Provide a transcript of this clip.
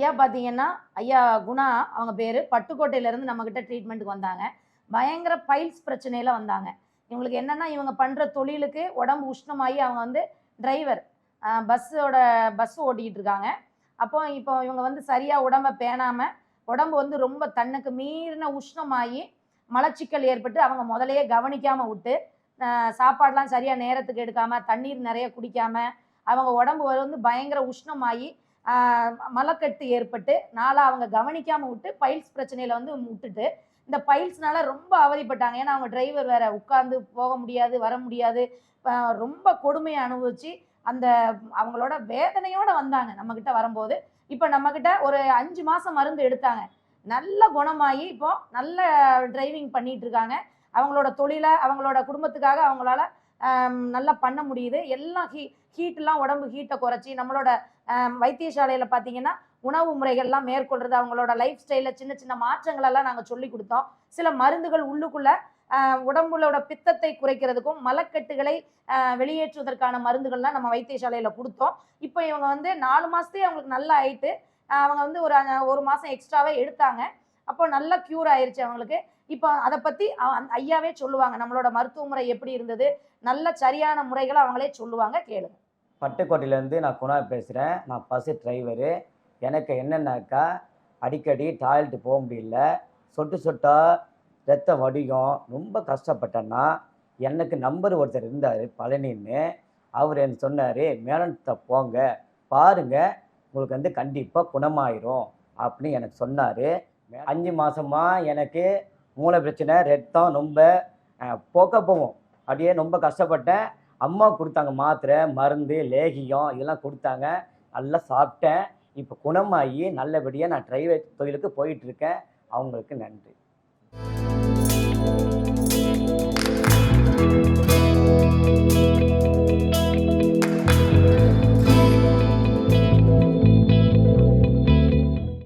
ஐயா பார்த்தீங்கன்னா ஐயா குணா அவங்க பேர் பட்டுக்கோட்டையிலேருந்து நம்மக்கிட்ட ட்ரீட்மெண்ட்டுக்கு வந்தாங்க. பயங்கர பைல்ஸ் பிரச்சனையில் வந்தாங்க. இவங்களுக்கு என்னென்னா இவங்க பண்ணுற தொழிலுக்கு உடம்பு உஷ்ணமாகி அவங்க வந்து டிரைவர் பஸ்ஸோட பஸ் ஓட்டிக்கிட்டு இருக்காங்க. அப்போ இப்போ இவங்க வந்து சரியாக உடம்பை பேணாமல் உடம்பு வந்து ரொம்ப தன்னுக்கு மீறின உஷ்ணமாகி மலச்சிக்கல் ஏற்பட்டு அவங்க முதலையே கவனிக்காமல் விட்டு சாப்பாடெலாம் சரியாக நேரத்துக்கு எடுக்காமல் தண்ணீர் நிறைய குடிக்காமல் அவங்க உடம்பு வந்து பயங்கர உஷ்ணமாகி மலக்கட்டு ஏற்பட்டு நாளாக அவங்க கவனிக்காமல் விட்டு பைல்ஸ் பிரச்சனையில் வந்து விட்டுட்டு இந்த பைல்ஸ்னால ரொம்ப அவதிப்பட்டாங்க. ஏன்னா அவங்க டிரைவர் வேற உட்காந்து போக முடியாது வர முடியாது. ரொம்ப கொடுமையை அனுபவிச்சு அந்த அவங்களோட வேதனையோட வந்தாங்க நம்மக்கிட்ட வரும்போது. இப்போ நம்மக்கிட்ட ஒரு அஞ்சு மாதம் மருந்து எடுத்தாங்க. நல்ல குணமாகி இப்போ நல்ல டிரைவிங் பண்ணிட்டு இருக்காங்க. அவங்களோட தொழிலை அவங்களோட குடும்பத்துக்காக அவங்களால நல்லா பண்ண முடியுது. எல்லாம் ஹீ ஹீட்டெலாம் உடம்பு ஹீட்டை குறைச்சி நம்மளோட வைத்தியசாலையில் பார்த்தீங்கன்னா உணவு முறைகள்லாம் மேற்கொள்றது அவங்களோட லைஃப் ஸ்டைலில் சின்ன சின்ன மாற்றங்களெல்லாம் நாங்கள் சொல்லி கொடுத்தோம். சில மருந்துகள் உள்ளுக்குள்ளே உடம்புலோட பித்தத்தை குறைக்கிறதுக்கும் மலக்கட்டுகளை வெளியேற்றுவதற்கான மருந்துகள்லாம் நம்ம வைத்தியசாலையில் கொடுத்தோம். இப்போ இவங்க வந்து நாலு மாதத்தையும் அவங்களுக்கு நல்லா ஆயிட்டு அவங்க வந்து ஒரு ஒரு மாதம் எக்ஸ்ட்ராவே எடுத்தாங்க. அப்போ நல்லா க்யூர் ஆயிருச்சு அவங்களுக்கு. இப்போ அதை பற்றி ஐயாவே சொல்லுவாங்க. நம்மளோட மருத்துவ முறை எப்படி இருந்தது? நல்ல சரியான முறைகளை அவங்களே சொல்லுவாங்க கேளுங்க. பட்டுக்கோட்டையிலேருந்து நான் குணா பேசுகிறேன் நான் பஸ்ஸு டிரைவரு எனக்கு என்னென்னாக்கா அடிக்கடி டாய்லெட்டு போக முடியல. சொட்டு சொட்டா ரத்த வடியும். ரொம்ப கஷ்டப்பட்டேன்னா எனக்கு நம்பர் ஒருத்தர் இருந்தார் பழனின்னு. அவர் என்ன சொன்னார் மேலத்தை போங்க. பாருங்கள் உங்களுக்கு வந்து கண்டிப்பாக குணமாயிரும். அப்படின்னு எனக்கு சொன்னார். அஞ்சு மாதமா எனக்கு மூளை பிரச்சனை ரத்தம் ரொம்ப போக்க போகும் அப்படியே ரொம்ப கஷ்டப்பட்டேன். அம்மா கொடுத்தாங்க மாத்திரை மருந்து லேகியம் இதெல்லாம் கொடுத்தாங்க. நல்லா சாப்பிட்டேன். இப்போ குணமாகி நல்லபடியாக நான் டிரைவர் தொழிலுக்கு போயிட்டுருக்கேன் அவங்களுக்கு நன்றி.